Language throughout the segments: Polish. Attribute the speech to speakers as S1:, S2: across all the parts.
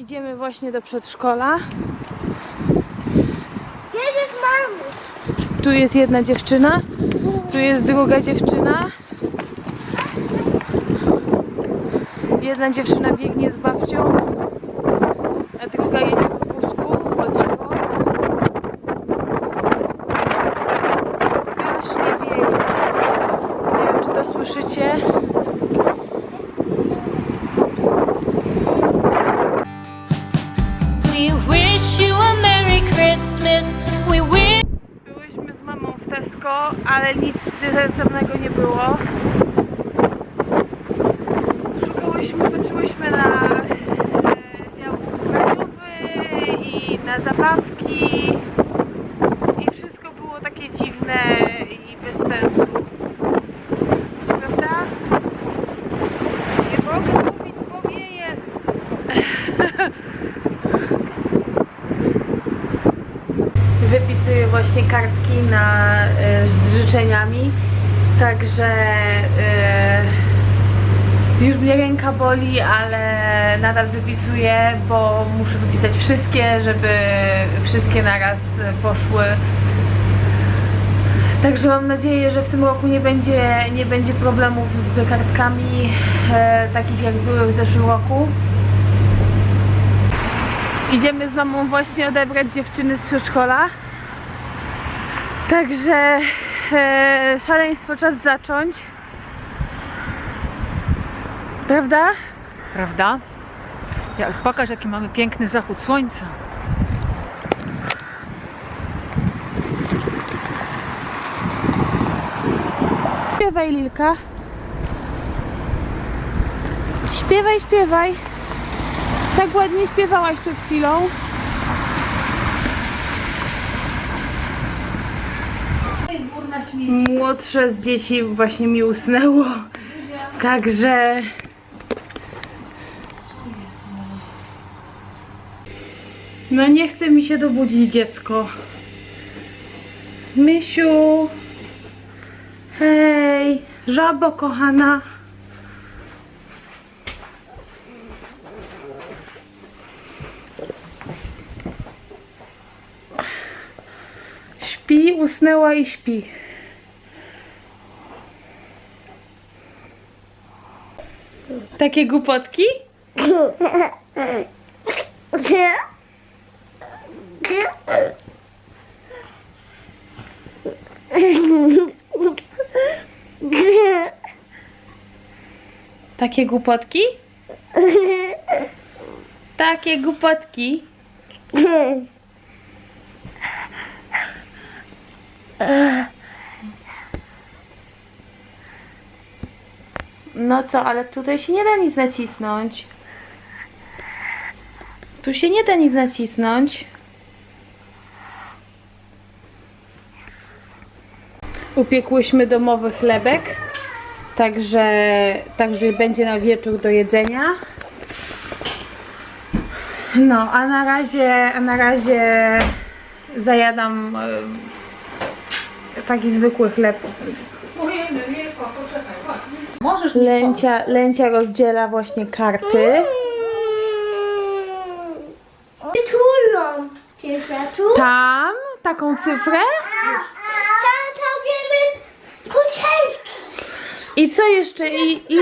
S1: Idziemy właśnie do przedszkola.
S2: Mamy?
S1: Tu jest jedna dziewczyna, tu jest druga dziewczyna. Jedna dziewczyna biegnie z babcią, a druga jedzie po wózku drzewo. Strasznie wieje. Nie wiem, czy to słyszycie. Ale nic sensownego nie było. Szukałyśmy, patrzyłyśmy na e, dział ubraniowy i na zabawki i wszystko było takie dziwne i bez sensu. Prawda? Nie mogę mówić, bo wieje. wypisuję właśnie kartki na, e, z życzeniami. Także e, już mnie ręka boli, ale nadal wypisuję, bo muszę wypisać wszystkie, żeby wszystkie naraz poszły. Także mam nadzieję, że w tym roku nie będzie, nie będzie problemów z kartkami e, takich jak były w zeszłym roku. Idziemy z mamą właśnie odebrać dziewczyny z przedszkola. Także e, szaleństwo czas zacząć. Prawda?
S3: Prawda? Ja, pokaż jaki mamy piękny zachód słońca.
S1: Śpiewaj, Lilka. Śpiewaj, śpiewaj. Tak ładnie śpiewałaś przed chwilą. Młodsze z dzieci właśnie mi usnęło. Także. No nie chce mi się dobudzić dziecko. Mysiu. Hej, żabo kochana. Śpi, usnęła i śpi. Takie głupotki? Takie głupotki? Takie głupotki. No co, ale tutaj się nie da nic nacisnąć. Tu się nie da nic nacisnąć. Upiekłyśmy domowy chlebek, także, także będzie na wieczór do jedzenia. No, a na razie, a na razie zajadam e, taki zwykły chleb.
S3: Możesz
S1: Lęcia, Lęcia rozdziela właśnie karty.
S2: Tulą. Cyfra tu.
S1: Tam, taką cyfrę. I co jeszcze? I, i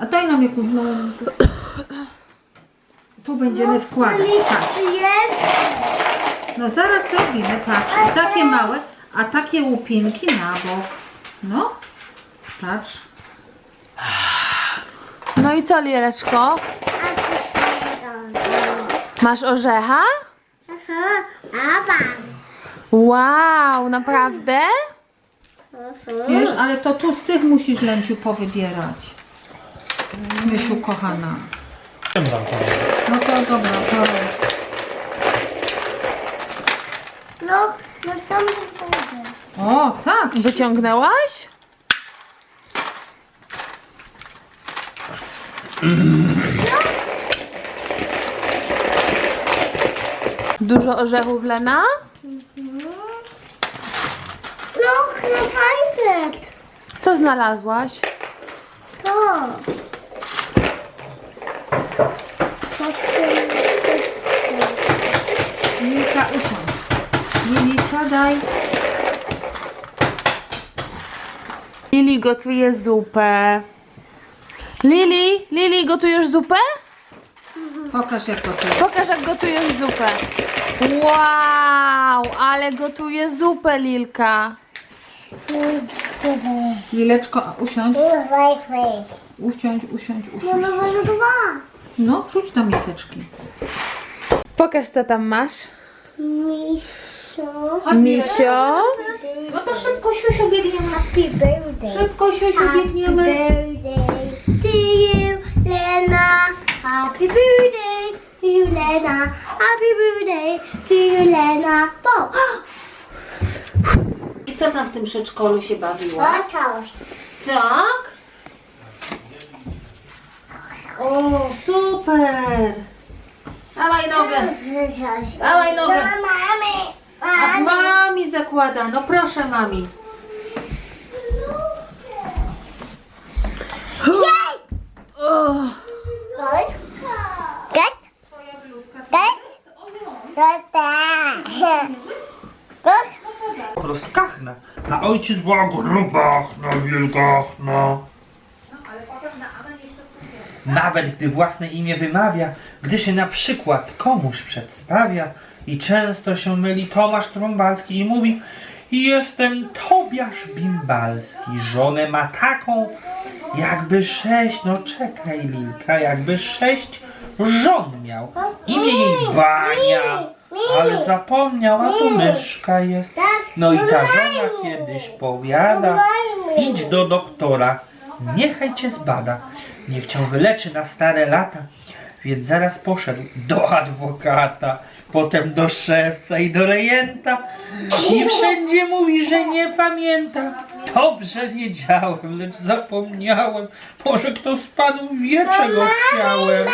S3: A daj nam jakąś małą. Tu będziemy wkładać. Patrz.
S2: Jest.
S3: No zaraz robimy, patrz. Takie małe, a takie łupinki na bok. No. Patrz.
S1: no i co, Liereczko? Masz orzecha?
S2: Aha. Aba.
S1: Wow, naprawdę?
S3: Wiesz, ale to tu z tych musisz Lęciu powybierać. Mysiu kochana. No to dobra, to
S2: No, no sam.
S3: O, tak.
S1: Wyciągnęłaś? Dużo orzechów, Lena?
S2: No, no Loch na fajnet.
S1: Co znalazłaś?
S2: To. Sokiem.
S3: Wkładaj.
S1: Lili gotuje zupę. Lili, Lili, gotujesz zupę?
S3: Pokaż jak to
S1: Pokaż jak gotujesz zupę. Wow, ale gotuje zupę Lilka.
S3: Lileczko, a usiądź, usiądź, usiądź,
S2: No,
S3: usiądź. No, wrzuć do miseczki.
S1: Pokaż co tam masz.
S2: Misio.
S1: Misio.
S3: No to szybko, Siusiu, biegniemy.
S2: Happy birthday.
S3: Szybko, Siusiu,
S2: Happy
S3: biegniemy.
S2: birthday to you, Lena. Happy birthday to you, Lena. Happy birthday to you, Lena. Bo.
S3: I co tam w tym przedszkolu się bawiło?
S2: Otoż.
S3: Tak? O, super! Dawaj nogę, dawaj nogę.
S2: Mamy.
S3: A mami zakłada, no proszę mami.
S2: Good. Good. Good. Good.
S4: po prostu kachna. A ojciec była gruba, no wielka, no. Nawet gdy własne imię wymawia, gdy się na przykład komuś przedstawia i często się myli Tomasz Trąbalski i mówi Jestem Tobiasz Bimbalski, żonę ma taką, jakby sześć, no czekaj Lilka, jakby sześć żon miał. Imię jej Bania, ale zapomniał, a tu myszka jest. No i ta żona kiedyś powiada, idź do doktora, niechaj cię zbada. Niech cię wyleczy na stare lata. Więc zaraz poszedł do adwokata, potem do szewca i do rejenta. I wszędzie mówi, że nie pamięta. Dobrze wiedziałem, lecz zapomniałem. Może kto z panów wie, czego chciałem.